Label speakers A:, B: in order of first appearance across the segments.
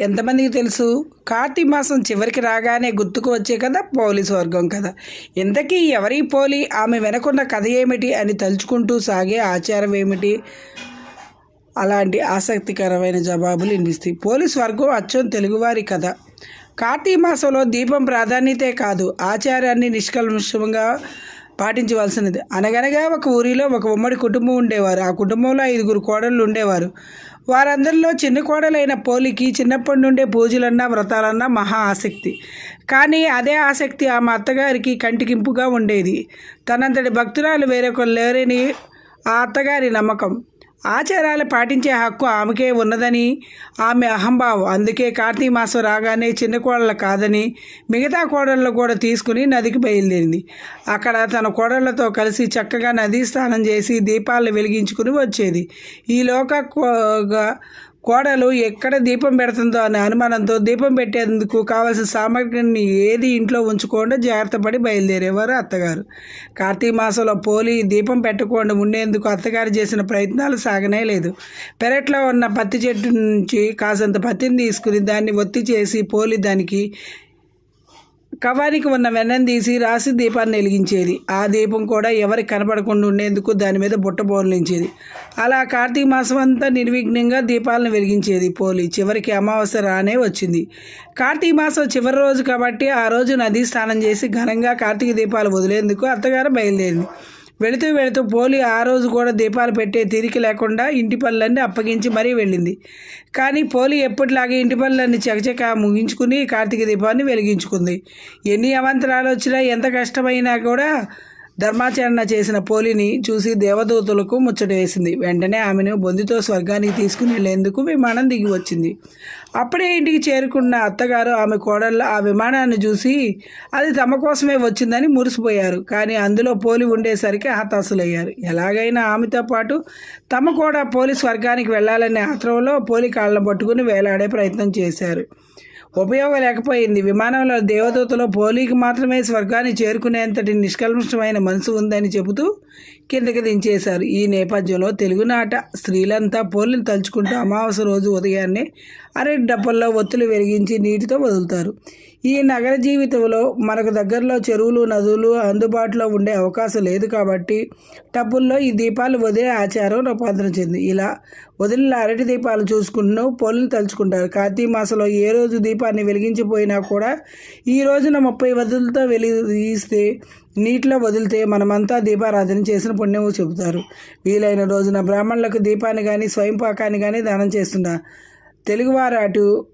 A: ఎంతమందికి తెలుసు? కార్తీక మాసం చివరికి రాగానే గుర్తుకు వచ్చే కదా పోలీసు వర్గం కదా ఇంతకీ ఎవరి పోలి ఆమె వెనకున్న కథ ఏమిటి అని తలుచుకుంటూ సాగే ఆచారం ఏమిటి? అలాంటి ఆసక్తికరమైన జవాబులు వినిపిస్తాయి. పోలీసు వర్గం అచ్చం తెలుగువారి కథ. కార్తీక మాసంలో దీపం ప్రాధాన్యతే కాదు. ఆచారాన్ని నిష్కల్మషంగా పాటించవలసినది. అనగనగా ఒక ఊరిలో ఒక ఉమ్మడి కుటుంబం ఉండేవారు. ఆ కుటుంబంలో ఐదుగురు కోడళ్ళు ఉండేవారు. వారందరిలో చిన్న కోడలైన పోలికి చిన్నప్పటి నుండే పూజలన్నా వ్రతాలన్నా మహా ఆసక్తి. కానీ అదే ఆసక్తి ఆమె అత్తగారికి కంటికింపుగా ఉండేది. తనంతటి భక్తురాలు వేరొకరు లేరని ఆ అత్తగారి నమ్మకం. ఆచారాలు పాటించే హక్కు ఆమెకే ఉన్నదని ఆమె అహంభావం. అందుకే కార్తీక మాసం రాగానే చిన్న కోడలు కాదని మిగతా కోడళ్ళు కూడా తీసుకుని నదికి బయలుదేరింది. అక్కడ తన కోడళ్ళతో కలిసి చక్కగా నదీ స్నానం చేసి దీపాలను వెలిగించుకుని వచ్చేది. ఈ లోక కోడలు ఎక్కడ దీపం పెడుతుందో అనే అనుమానంతో దీపం పెట్టేందుకు కావలసిన సామగ్రిని ఏది ఇంట్లో ఉంచుకోకుండా జాగ్రత్త పడి బయలుదేరేవారు అత్తగారు. కార్తీక మాసంలో పోలి దీపం పెట్టకుండా ఉండేందుకు అత్తగారు చేసిన ప్రయత్నాలు సాగనే లేదు. పెరట్లో ఉన్న పత్తి చెట్టు నుంచి కాసంత పత్తిని తీసుకుని దాన్ని ఒత్తి చేసి పోలి దానికి కవానికి ఉన్న వెన్నం తీసి రాసి దీపాన్ని వెలిగించేది. ఆ దీపం కూడా ఎవరికి కనపడకుండా ఉండేందుకు దాని మీద బుట్ట బోర్లించేది. అలా కార్తీక మాసం అంతా నిర్విఘ్నంగా దీపాలను వెలిగించేది పోలి చివరికి అమావాస్య రానే వచ్చింది. కార్తీక మాసం చివరి రోజు కాబట్టి ఆ రోజు నదీ స్నానం చేసి ఘనంగా కార్తీక దీపాలు వదిలేందుకు అత్తగారు బయలుదేరింది. వెళుతూ వెళుతూ పోలి ఆ రోజు కూడా దీపాలు పెట్టే తీరిక లేకుండా ఇంటి పనులన్నీ అప్పగించి మరీ వెళ్ళింది. కానీ పోలి ఎప్పటిలాగే ఇంటి పనులన్నీ చకచక ముగించుకుని కార్తీక దీపాన్ని వెలిగించుకుంది. ఎన్ని అవంతరాలు వచ్చినా ఎంత కష్టమైనా కూడా ధర్మాచరణ చేసిన పోలిని చూసి దేవదూతలకు ముచ్చట వేసింది. వెంటనే ఆమెను బొందితో స్వర్గానికి తీసుకుని వెళ్ళేందుకు విమానం దిగి వచ్చింది. అప్పుడే ఇంటికి చేరుకున్న అత్తగారు ఆమె కోడళ్ళ ఆ విమానాన్ని చూసి అది తమ కోసమే వచ్చిందని మురిసిపోయారు. కానీ అందులో పోలి ఉండేసరికి హతాశులయ్యారు. ఎలాగైనా ఆమెతో పాటు తమ కూడా పోలి స్వర్గానికి వెళ్ళాలనే ఆత్రంలో పోలి కాళ్ళను పట్టుకుని వేలాడే ప్రయత్నం చేశారు. ఉపయోగం లేకపోయింది. విమానంలో దేవదూతలో పోలీకి మాత్రమే స్వర్గాన్ని చేరుకునేంతటి నిష్కల్మషమైన మనసు ఉందని చెబుతూ కిందకి దించేశారు. ఈ నేపథ్యంలో తెలుగునాట స్త్రీలంతా పోలిని తలుచుకుంటూ అమావాస్య రోజు ఉదయాన్నే అరటి డబ్బల్లో ఒత్తులు వెలిగించి నీటితో వదులుతారు. ఈ నగర జీవితంలో మనకు దగ్గరలో చెరువులు నదులు అందుబాటులో ఉండే అవకాశం లేదు కాబట్టి టబ్బుల్లో ఈ దీపాలు వదిలే ఆచారం రూపాంతరం చెంది. ఇలా వదిలిన అరటి దీపాలు చూసుకుంటూ పోలిని తలుచుకుంటారు. కార్తీక మాసంలో ఏ రోజు దీపాన్ని వెలిగించిపోయినా కూడా ఈ రోజున ముప్పై వదులతో వెలిగిస్తే నీటిలో వదిలితే మనమంతా దీపారాధన చేసిన పుణ్యము చెబుతారు. వీలైన రోజున బ్రాహ్మణులకు దీపాన్ని కానీ స్వయం పాకాన్ని కానీ దానం చేస్తున్నారు తెలుగువారు అటు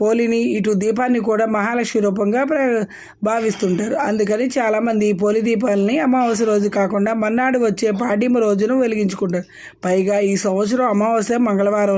A: పోలిని ఇటు దీపాన్ని కూడా మహాలక్ష్మి రూపంగా ప్ర భావిస్తుంటారు. అందుకని చాలామంది ఈ పోలి దీపాలని అమావాస్య రోజు కాకుండా మన్నాడు వచ్చే పాడ్యమ రోజును వెలిగించుకుంటారు. పైగా ఈ సంవత్సరం అమావాస్య మంగళవారం